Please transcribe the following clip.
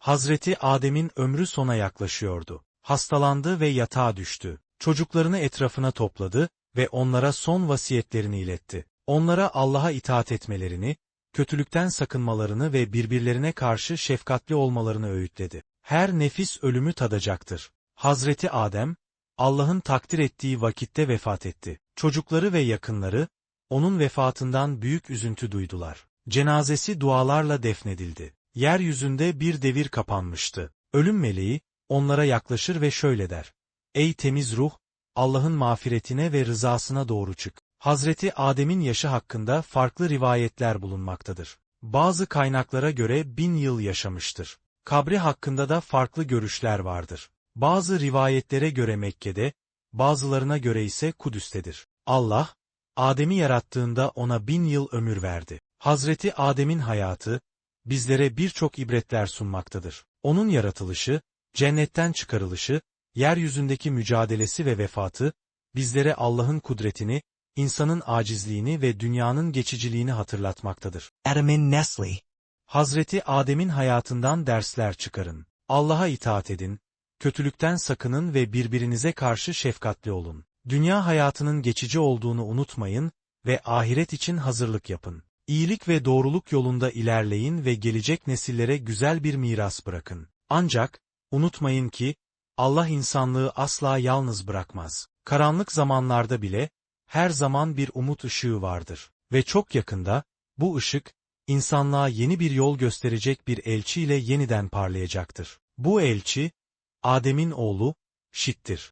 Hazreti Adem'in ömrü sona yaklaşıyordu. Hastalandı ve yatağa düştü. Çocuklarını etrafına topladı ve onlara son vasiyetlerini iletti. Onlara Allah'a itaat etmelerini, kötülükten sakınmalarını ve birbirlerine karşı şefkatli olmalarını öğütledi. Her nefis ölümü tadacaktır. Hazreti Adem, Allah'ın takdir ettiği vakitte vefat etti. Çocukları ve yakınları, onun vefatından büyük üzüntü duydular. Cenazesi dualarla defnedildi. Yeryüzünde bir devir kapanmıştı. Ölüm meleği, onlara yaklaşır ve şöyle der. Ey temiz ruh, Allah'ın mağfiretine ve rızasına doğru çık. Hazreti Adem'in yaşı hakkında farklı rivayetler bulunmaktadır. Bazı kaynaklara göre bin yıl yaşamıştır. Kabri hakkında da farklı görüşler vardır. Bazı rivayetlere göre Mekke'de, bazılarına göre ise Kudüs'tedir. Allah, Adem'i yarattığında ona bin yıl ömür verdi. Hazreti Adem'in hayatı, bizlere birçok ibretler sunmaktadır. Onun yaratılışı, cennetten çıkarılışı, yeryüzündeki mücadelesi ve vefatı, bizlere Allah'ın kudretini, insanın acizliğini ve dünyanın geçiciliğini hatırlatmaktadır. Adamin Nestle. Hazreti Adem'in hayatından dersler çıkarın. Allah'a itaat edin, kötülükten sakının ve birbirinize karşı şefkatli olun. Dünya hayatının geçici olduğunu unutmayın ve ahiret için hazırlık yapın. İyilik ve doğruluk yolunda ilerleyin ve gelecek nesillere güzel bir miras bırakın. Ancak, unutmayın ki, Allah insanlığı asla yalnız bırakmaz. Karanlık zamanlarda bile, her zaman bir umut ışığı vardır. Ve çok yakında, bu ışık, insanlığa yeni bir yol gösterecek bir elçi ile yeniden parlayacaktır. Bu elçi, Adem'in oğlu, Şit'tir.